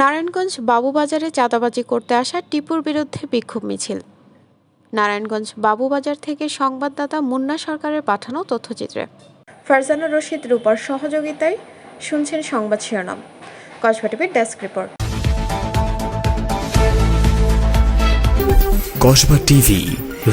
নারায়ণগঞ্জ বাবুবাজারে চাঁদাবাজি করতে আসা টিপুর বিরুদ্ধে বিক্ষোভ মিছিল। নারায়ণগঞ্জ বাবুবাজার থেকে সংবাদদাতা মুন্না সরকারের পাঠানো তথ্যচিত্রে। ফারজানা রশিদ রূপার সহযোগিতায় শুনছেন সংবাদ শিরোনাম। কসবা টিভির ডেস্ক রিপোর্ট। কসবা টিভি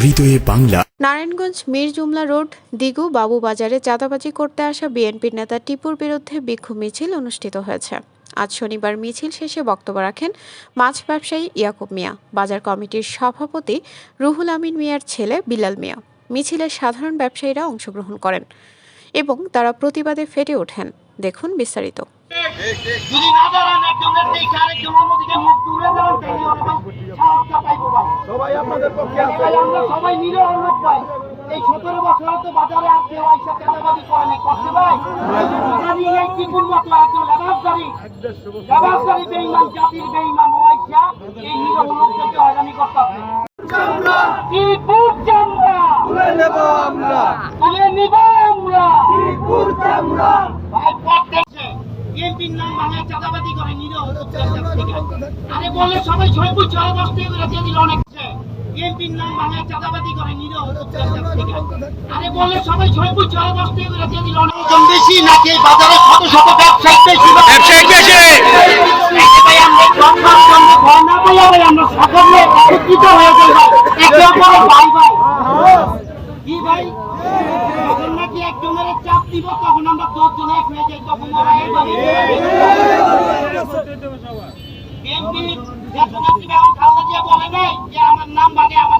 হৃদয়ে বাংলা। নারায়ণগঞ্জ মীর জুমলা রোড দিগু বাবুবাজারে চাঁদাবাজি করতে আসা বিএনপির নেতা টিপুর বিরুদ্ধে বিক্ষোভ মিছিল অনুষ্ঠিত হয়েছে। আজ শনিবার মিছিল শেষে বক্তব্য রাখেন মাছ ব্যবসায়ী ইয়াকুব মিয়া, বাজার কমিটির সভাপতি রুহুল আমিন মিয়ার ছেলে বিলাল মিয়া। মিছিলে সাধারণ ব্যবসায়ীরা অংশগ্রহণ করেন এবং তারা প্রতিবাদে ফেটে ওঠেন। দেখুন বিস্তারিত যদি না দাঁড়ান একজনের দিকে আরেকজন অন্যদিকে মুখ দূরে দাঁড়ান তাহলে আমরা সাহায্য পাইবো ভাই সবাই আপনাদের পক্ষে আছে ভাই আমরা সবাই নিরহ লোক ভাই এই সতেরো তো বাজারে আর কেউ আইসা চাঁদাবাজি করে নাই করতে ভাই আমি এই টিপুর মতো একজন লেবাসদারি লেবাসদারি বেইমান জাতির বেইমান ও আইসা এই নিরহ লোকদেরকে হয়রানি করতেছে টিপুর চামড়া? তুলে নেব আমরা। তুলে নিব আমরা। টিপুর চামড়া? ভাই প্রত্যেকে বিএনপির নাম ভাঙা চাঁদাবাদি করে নিরহ লোকদের আরে বলে সবাই ছয় দশ টাকা করে দিয়ে দিল অনেক। বিএনপির নাম ভাঙা চাঁদাবাদি করে নিরহ আরে বলে সবাই ছয়পুর ছয় দশ টাকা করে দিয়ে দিল অনেক। বেশি নাকি বাজারে শত শত ব্যবসায়িক বেশি? ব্যবসায়িক বেশি। আমরা সকলে একত্রিত হয়ে যাই একে অপরের ভাই ভাই। কি ভাই? যখন নাকি একজনের চাপ দিব তখন আমরা দশ এক হয়ে যাই তখন ওরা এইভাবে বিএনপির দেশনেত্রী বেগম খালেদা জিয়া বলে নাই যে আমার নাম ভাঙে আমার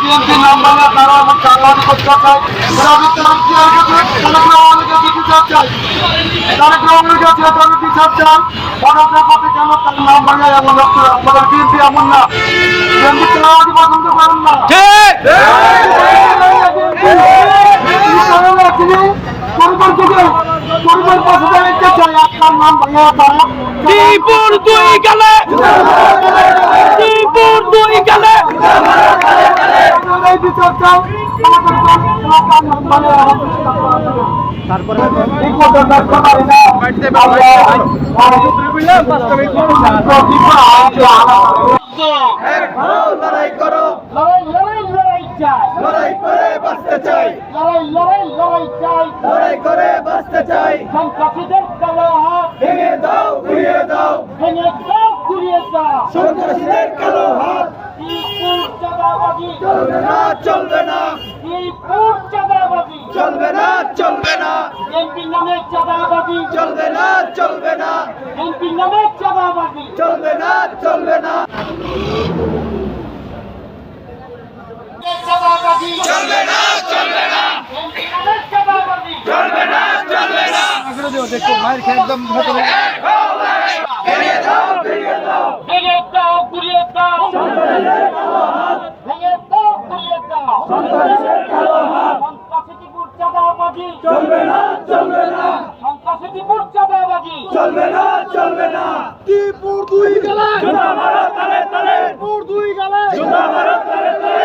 বিএনপি নাম্বার তারা আমাকে আল্লাহ করতে চাই চাই তারেক রহমানের কাছে তাদের বিচার চাই ভারতের পথে কেন তার নাম ভাঙায় এমন আমাদের বিএনপি এমন না। বিএনপি চালাবাজি পছন্দ করেন না? পরিবার থেকে পরিবার পাশে দাঁড়াতে চাই আপনার নাম ভাঙা তারা ত্রিপুর দুই গেলে। ত্রিপুর দুই গেলে। তারপরে লড়াই করো। লড়াই চাই। লড়াই করে বাঁচতে চাই। লড়াই লড়াই লড়াই চাই। লড়াই করে বাঁচতে চাই। সন্ত্রাসীদের কালো হাত ভেঙে দাও ঘুরিয়ে দাও। ভেঙে দাও ঘুরিয়ে দাও। সন্ত্রাসীদের কালো হাত। চলবে না চলবে না। চলবে না চলবে না। এমপির নামে চাঁদাবাজি। চলবে না চলবে না। এমপির নামে চাঁদাবাজি। চলবে না চলবে না চাঁদাবাজি চলবে না চলবে না এমপির নামে চাঁদাবাজি চলবে না চলবে না দাও ঘুরিয়ে দাও। সন্ত্রাসীপুর চাঁদাবাজি চলবে না চলবে না চলবে না চলবে না। ত্রিপুর দুই গেলে মারো তালে তালে ত্রিপুর দুই গেলে মারো তালে তালে